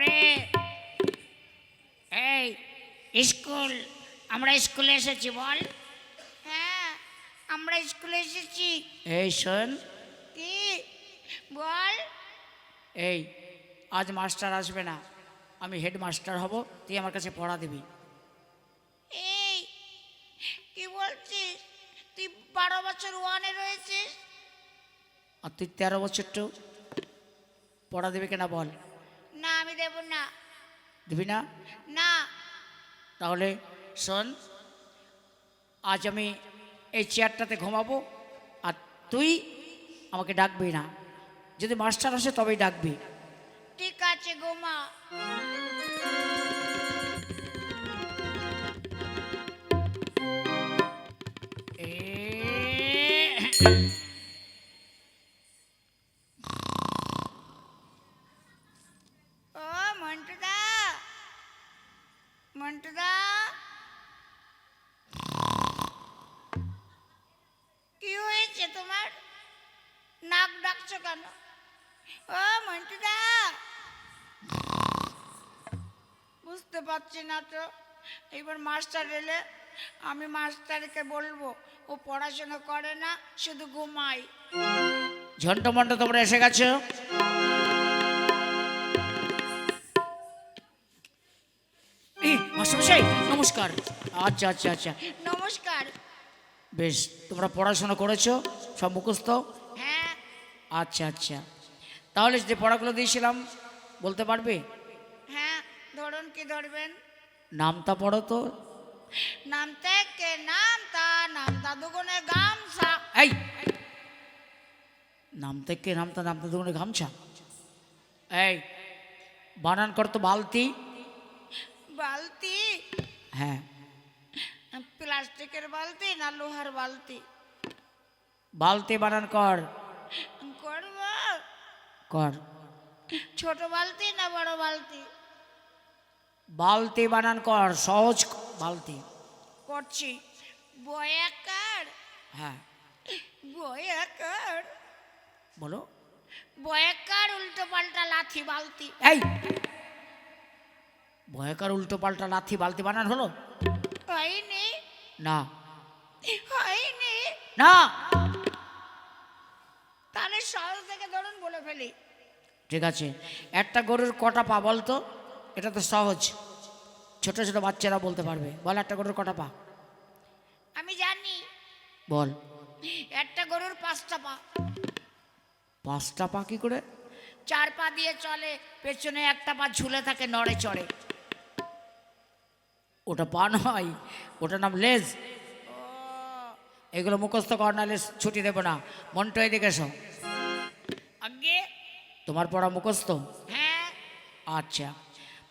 ওরে এই স্কুল আমরা স্কুলে এসেছি বল। হ্যাঁ আমরা স্কুলে এসেছি। এই শোন। কি? বল। এই আজ মাস্টার আসবে না। আমি হেডমাস্টার হব তুই আমার কাছে পড়া দিবি। এই কি বলছিস? তুই বারো বছর ওয়ানে রয়েছিস? আর তুই তেরো বছর তো পড়া দিবি কিনা বল। দেব না। দিবি না? না। তাহলে শোন আজ আমি এই চেয়ারটাতে ঘুমাবো আর তুই আমাকে ডাকবি না। যদি মাস্টার আসে তবেই ডাকবি। ঠিক আছে গোমা এ- ও মন্টুদা কি হয়েছে তোমার? নাক ডাকছো কেন? ও মন্টুদা। বুঝতে পারছি না তো। এবার মাস্টার এলে আমি মাস্টারকে বলব, ও পড়াশোনা করে না, শুধু ঘুমায়। ঝন্ট মন্ট, তোমরা এসে গেছো? মাস্টারমশাই নমস্কার। আচ্ছা আচ্ছা আচ্ছা। নমস্কার। বেশ তোমরা পড়াশোনা করেছ? সব মুখস্থ? হ্যাঁ। আচ্ছা আচ্ছা। তাহলে যে পড়াগুলো দিয়েছিলাম বলতে পারবে? হ্যাঁ ধরুন কি ধরবেন? নামটা পড়ো তো। নাম থেকে নাম তা নাম দুগুণে গামছা। এই! নাম থেকে নামটা নামটা দুগুণে গামছা? এই বানান করতো বালতি। বালতি? হ্যাঁ। প্লাস্টিকের বালতি না লোহার বালতি? বালতি বানান কর। করব কর। ছোট বালতি না বড় বালতি? বালতি বানান কর সহজ বালতি। করছি। বয়াকার হ্যাঁ। বয়াকার বলো। বয়াকার উল্টো পাল্টা লাথি বালতি। এই! ভয়কার উল্টো পাল্টা লাথি বালতি বানান হলো। হয়নি। না। হয়নি। না। তাহলে সহজ থেকে ধরুন বলে ফেলি। ঠিক আছে। একটা গরুর কটা পা বলতো? এটা তো সহজ। ছোট ছোট বাচ্চারা বলতে পারবে। বল একটা গরুর কটা পা। আমি জানি। বল। একটা গরুর পাঁচটা পা। পাঁচটা পা কি করে? চার পা দিয়ে চলে পেছনে একটা পা ঝুলে থাকে নড়ে চড়ে। ওটা পা নয় ওটার নাম লেজ। এগুলো মুখস্থ কর না নাহলে ছুটি দেবো না। মনটা এদিকে এসো। আগে। তোমার পড়া মুখস্থ? হ্যাঁ। আচ্ছা।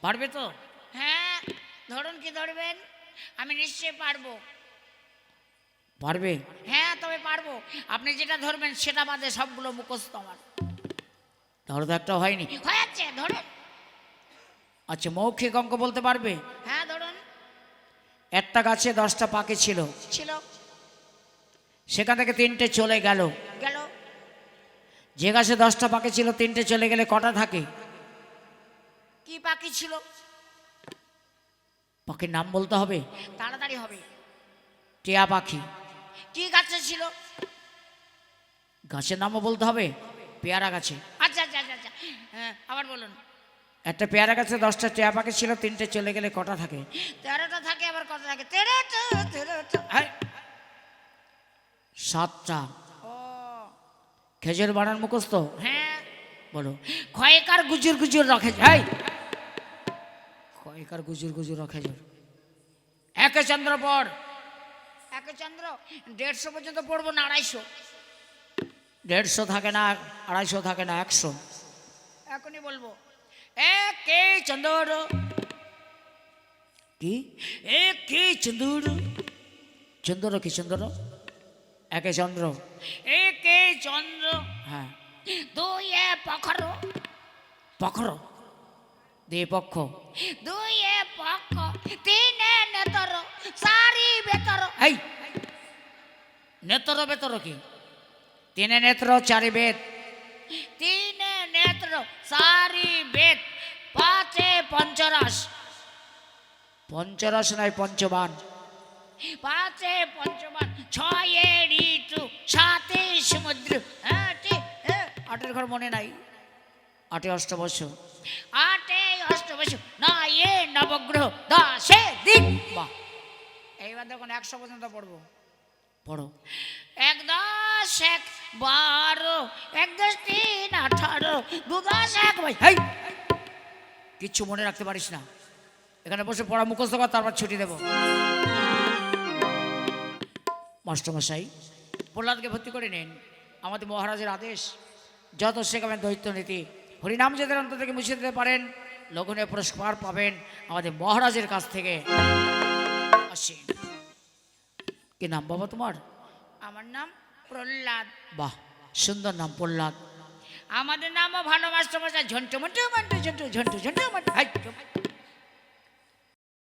পারবে তো? হ্যাঁ। ধরুন কি ধরবেন? আমি নিশ্চয়ই পারব। পারবে? হ্যাঁ তবে পারব। আপনি যেটা ধরবেন সেটা বাদে সবগুলো মুখস্থ আমার। ধরো তো একটা হয়নি। হয়েছে ধরুন। আচ্ছা মৌখিক অঙ্ক বলতে পারবে? হ্যাঁ। একটা গাছে দশটা পাখি ছিল। ছিল। সেখান থেকে তিনটে চলে গেল। গেল। যে গাছে দশটা পাখি ছিল তিনটে চলে গেলে কটা থাকে? কি পাখি ছিল? পাখির নাম বলতে হবে? তাড়াতাড়ি হবে। টিয়া পাখি। কি গাছে ছিল? গাছের নামও বলতে হবে? পেয়ারা গাছে। আচ্ছা আচ্ছা আচ্ছা আচ্ছা। হ্যাঁ আবার বলুন। একটা পেয়ারা গাছে দশটা টিয়া পাখি ছিল তিনটে চলে গেলে কটা থাকে? তেরোটা থাকে আবার কটা থাকে? সাতটা। খেজুর বানান মুখস্থ? হ্যাঁ। বলো। ক্ষয়কার গুজুর গুজুর রখে এই কয়েকার গুজুর গুজুর রখে একে চন্দ্র পর। একে চন্দ্র দেড়শো পর্যন্ত পড়ব না আড়াইশো। দেড়শো থাকে না আড়াইশো থাকে না একশো। এখনই বলব। চন্দ্র? কি? একে চন্দ্র? চন্দ্র কি চন্দ্র? একে চন্দ্র। একে চন্দ্র? হ্যাঁ। দুই এ পখরো। পখর? দুই পক্ষ দুই এ পক্ষ তিন এ নেতর চারি বেতর এই! নেতর বেতর কি? তিনে নেত্র চারি বেদ তিন এ নেত্র চারি বেদ পাঁচে পঞ্চরস নয় পঞ্চবান। পাঁচে পঞ্চমান ছয়ে ঋতু সাতে সমুদ্র হ্যাঁ, আটের ঘর মনে নাই। আটে অষ্টবর্ষ আটে অষ্টবসু নয়ে নবগ্রহ দশে দিক। বাহ। এইবার দেখুন একশো পর্যন্ত পড়ব। পড়ো। এক দশ এক বারো এক দশ তিন আঠারো দু দশ এক হেই! কিচ্ছু মনে রাখতে পারিস না। এখানে বসে পড়া মুখস্থ কর তারপর ছুটি দেব। মাস্টারমশাই প্রহ্লাদকে ভর্তি করে নিন। আমাদের মহারাজের আদেশ যত শেখাবেন দৈত্য নীতি হরিনাম যাদের অন্তর থেকে মুছে দিতে পারেন লগ্নে পুরস্কার পাবেন আমাদের মহারাজের কাছ থেকে। আসি কি নাম বাবা তোমার? আমার নাম প্রহ্লাদ। বাহ সুন্দর নাম প্রহ্লাদ। আমাদের নামও ভালো মাস্টার মশাই ঝন্টু মন্টু মন্টু ঝন্টু ঝন্টু ঝন্টু মন্টু।